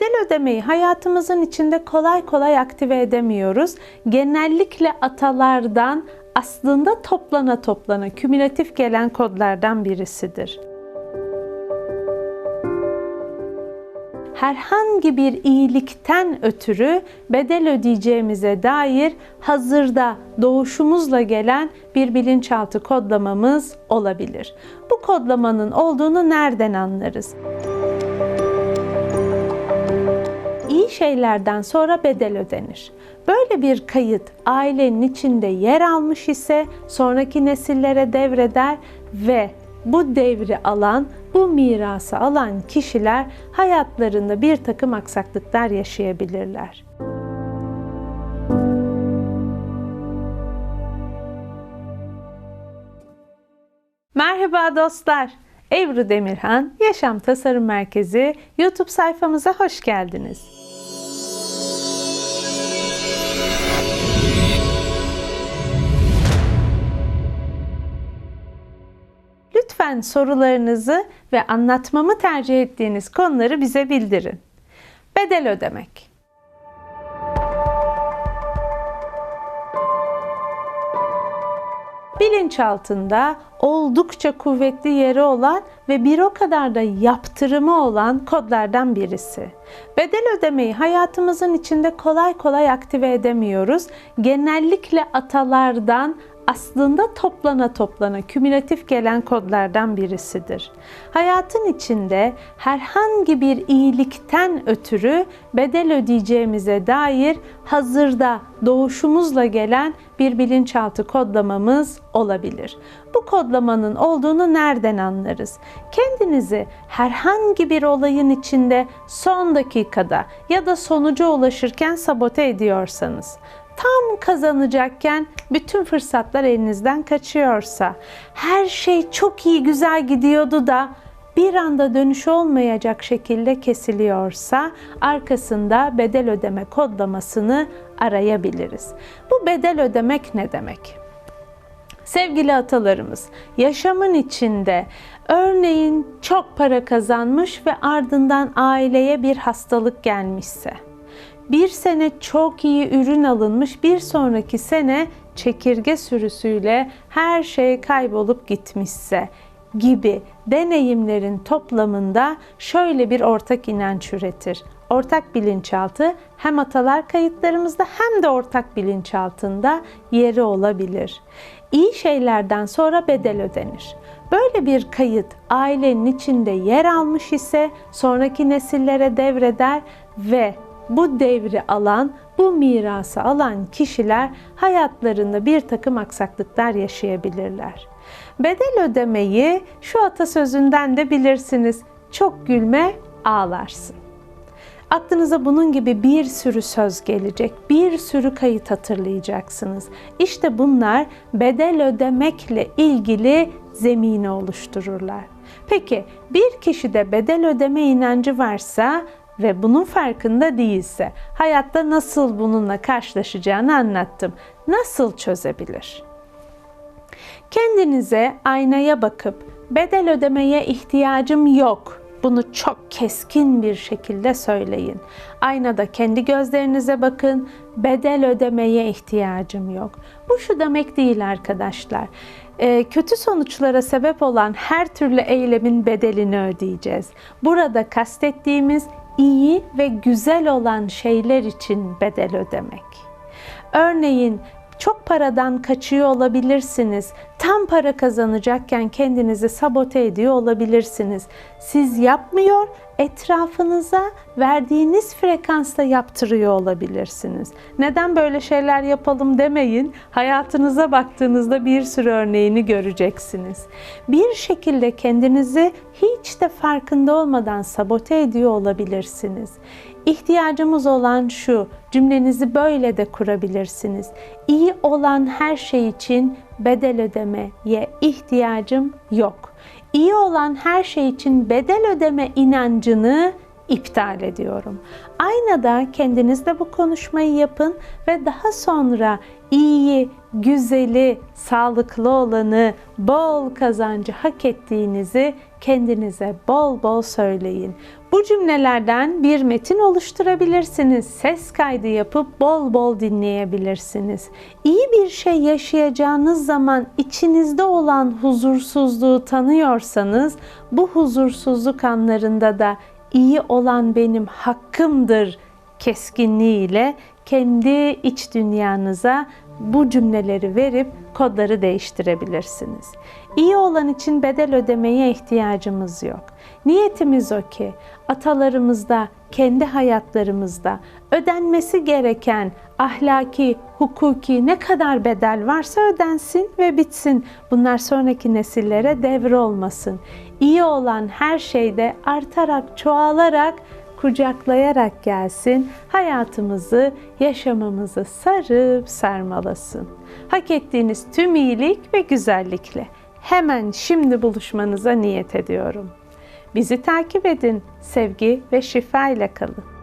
Bedel ödemeyi hayatımızın içinde kolay kolay aktive edemiyoruz. Genellikle atalardan aslında toplana toplana kümülatif gelen kodlardan birisidir. herhangi bir iyilikten ötürü bedel ödeyeceğimize dair hazırda doğuşumuzla gelen bir bilinçaltı kodlamamız olabilir. Bu kodlamanın olduğunu nereden anlarız? Şeylerden sonra bedel ödenir. Böyle bir kayıt ailenin içinde yer almış ise sonraki nesillere devreder ve bu devri alan, bu mirası alan kişiler hayatlarında bir takım aksaklıklar yaşayabilirler. Merhaba dostlar. Ebru Demirhan Yaşam Tasarım Merkezi YouTube sayfamıza hoş geldiniz. Lütfen sorularınızı ve anlatmamı tercih ettiğiniz konuları bize bildirin. Bedel ödemek. bilinçaltında oldukça kuvvetli yeri olan ve bir o kadar da yaptırımı olan kodlardan birisi. Bedel ödemeyi hayatımızın içinde kolay kolay aktive edemiyoruz. Genellikle atalardan aslında toplana toplana kümülatif gelen kodlardan birisidir. Hayatın içinde herhangi bir iyilikten ötürü bedel ödeyeceğimize dair hazırda doğuşumuzla gelen bir bilinçaltı kodlamamız olabilir. Bu kodlamanın olduğunu nereden anlarız? Kendinizi herhangi bir olayın içinde son dakikada ya da sonuca ulaşırken sabote ediyorsanız, tam kazanacakken bütün fırsatlar elinizden kaçıyorsa, her şey çok iyi güzel gidiyordu da bir anda dönüş olmayacak şekilde kesiliyorsa arkasında bedel ödeme kodlamasını arayabiliriz. Bu bedel ödemek ne demek? Sevgili atalarımız, yaşamın içinde örneğin çok para kazanmış ve ardından aileye bir hastalık gelmişse, bir sene çok iyi ürün alınmış, bir sonraki sene çekirge sürüsüyle her şey kaybolup gitmişse gibi deneyimlerin toplamında şöyle bir ortak inanç üretir. Ortak bilinçaltı hem atalar kayıtlarımızda hem de ortak bilinçaltında yeri olabilir. İyi şeylerden sonra bedel ödenir. Böyle bir kayıt ailenin içinde yer almış ise sonraki nesillere devreder ve bu devri alan, bu mirası alan kişiler hayatlarında bir takım aksaklıklar yaşayabilirler. Bedel ödemeyi şu atasözünden de bilirsiniz. Çok gülme ağlarsın. Aklınıza bunun gibi bir sürü söz gelecek, bir sürü kayıt hatırlayacaksınız. İşte bunlar bedel ödemekle ilgili zemini oluştururlar. Peki bir kişide bedel ödeme inancı varsa ve bunun farkında değilse hayatta nasıl bununla karşılaşacağını anlattım. Nasıl çözebilir? Kendinize aynaya bakıp bedel ödemeye ihtiyacım yok. Bunu çok keskin bir şekilde söyleyin. Aynada kendi gözlerinize bakın. Bedel ödemeye ihtiyacım yok. Bu şu demek değil arkadaşlar. Ee, kötü sonuçlara sebep olan her türlü eylemin bedelini ödeyeceğiz. Burada kastettiğimiz iyi ve güzel olan şeyler için bedel ödemek. Örneğin çok paradan kaçıyor olabilirsiniz. Tam para kazanacakken kendinizi sabote ediyor olabilirsiniz. Siz yapmıyor, etrafınıza verdiğiniz frekansta yaptırıyor olabilirsiniz. Neden böyle şeyler yapalım demeyin. Hayatınıza baktığınızda bir sürü örneğini göreceksiniz. Bir şekilde kendinizi hiç de farkında olmadan sabote ediyor olabilirsiniz. İhtiyacımız olan şu, cümlenizi böyle de kurabilirsiniz. İyi olan her şey için bedel ödemeye ihtiyacım yok. İyi olan her şey için bedel ödeme inancını iptal ediyorum. Aynada kendinizde bu konuşmayı yapın ve daha sonra iyiyi, güzeli, sağlıklı olanı, bol kazancı hak ettiğinizi kendinize bol bol söyleyin. Bu cümlelerden bir metin oluşturabilirsiniz. Ses kaydı yapıp bol bol dinleyebilirsiniz. İyi bir şey yaşayacağınız zaman içinizde olan huzursuzluğu tanıyorsanız bu huzursuzluk anlarında da iyi olan benim hakkımdır keskinliğiyle kendi iç dünyanıza bu cümleleri verip kodları değiştirebilirsiniz. İyi olan için bedel ödemeye ihtiyacımız yok. Niyetimiz o ki atalarımızda, kendi hayatlarımızda ödenmesi gereken ahlaki, hukuki ne kadar bedel varsa ödensin ve bitsin. Bunlar sonraki nesillere devre olmasın. İyi olan her şeyde artarak, çoğalarak kucaklayarak gelsin, hayatımızı, yaşamımızı sarıp sarmalasın. Hak ettiğiniz tüm iyilik ve güzellikle hemen şimdi buluşmanıza niyet ediyorum. Bizi takip edin, sevgi ve şifa ile kalın.